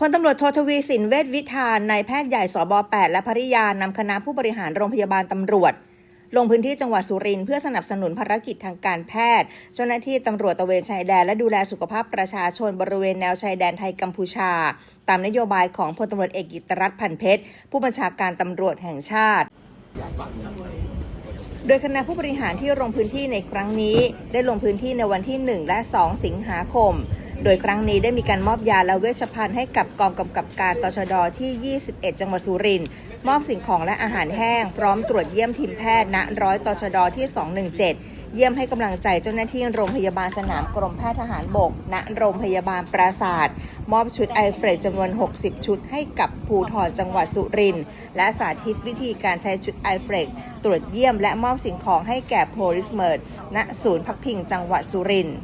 พลตำรวจโททวีสินเวชวิธานนายแพทย์ใหญ่สบ8และภริยานำคณะผู้บริหารโรงพยาบาลตำรวจ ลงพื้นที่จังหวัดสุรินทร์เพื่อสนับสนุนภารกิจทางการแพทย์ เจ้าหน้าที่ตำรวจตะเวนชายแดนและดูแลสุขภาพประชาชนบริเวณแนวชายแดนไทยกัมพูชา ตามนโยบายของพลตำรวจเอกกิตรัฐพันเพชร ผู้บัญชาการตำรวจแห่งชาติโดยคณะผู้บริหารที่ลงพื้นที่ในครั้งนี้ ได้ลงพื้นที่ในวันที่ 1 และ 2 สิงหาคม โดยครั้งนี้ได้มีการมอบยาและเวชภัณฑ์ให้กับกองกำกับการตชดที่ 21 จังหวัดสุรินทร์มอบสิ่งของและอาหารแห้ง พร้อมตรวจเยี่ยมทีมแพทย์ณร้อยตชดที่ 217 เยี่ยมให้กำลังใจเจ้าหน้าที่โรงพยาบาลสนามกรมแพทย์ทหารบก ณโรงพยาบาลปราศาสตร์มอบชุดไอเฟรดจำนวน 60 ชุดให้กับภูทรจังหวัดสุรินทร์และสาธิตวิธีการใช้ชุดไอเฟรดตรวจเยี่ยมและมอบสิ่งของให้แก่โพลิสเมิร์ดณศูนย์พักพิงจังหวัดสุรินทร์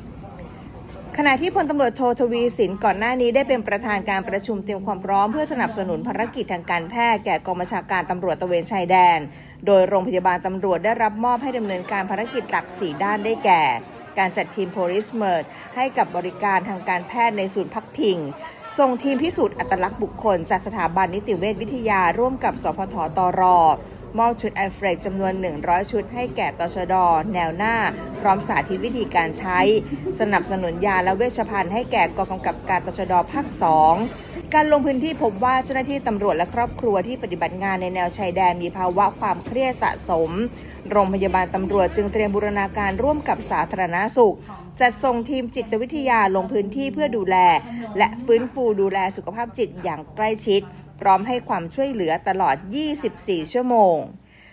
ขณะที่พลตำรวจโททวีสินก่อนหน้านี้ได้เป็นประธานการประชุมเตรียมความพร้อมเพื่อสนับสนุนภารกิจทางการแพทย์แก่กองบัญชาการตำรวจตะเวนชายแดน โดยโรงพยาบาลตำรวจได้รับมอบให้ดำเนินการภารกิจหลัก 4 ด้านได้แก่ การจัดทีมโพลิสเมิร์ดให้กับบริการทางการแพทย์ในศูนย์พักพิงส่งทีมพิสูจน์อัตลักษณ์บุคคล จากสถาบันนิติเวชวิทยาร่วมกับสพทตรมอบชุดไอเฟรกจำนวน 100 ชุดให้แก่ตชด แนวหน้า พร้อมสาธิตวิธีการใช้ สนับสนุนยาและเวชภัณฑ์ให้แก่กองกำกับการตชดภาค2การลงพื้นที่พบว่าเจ้าหน้าที่ตำรวจและครอบครัวที่ปฏิบัติงานในแนวชายแดนมีภาวะความเครียดสะสม โรงพยาบาลตำรวจจึงเตรียมบูรณาการร่วมกับสาธารณาสุข จัดส่งทีมจิตวิทยาลงพื้นที่เพื่อดูแล และฟื้นฟูดูแลสุขภาพจิตอย่างใกล้ชิด พร้อมให้ความช่วยเหลือตลอด 24 ชั่วโมง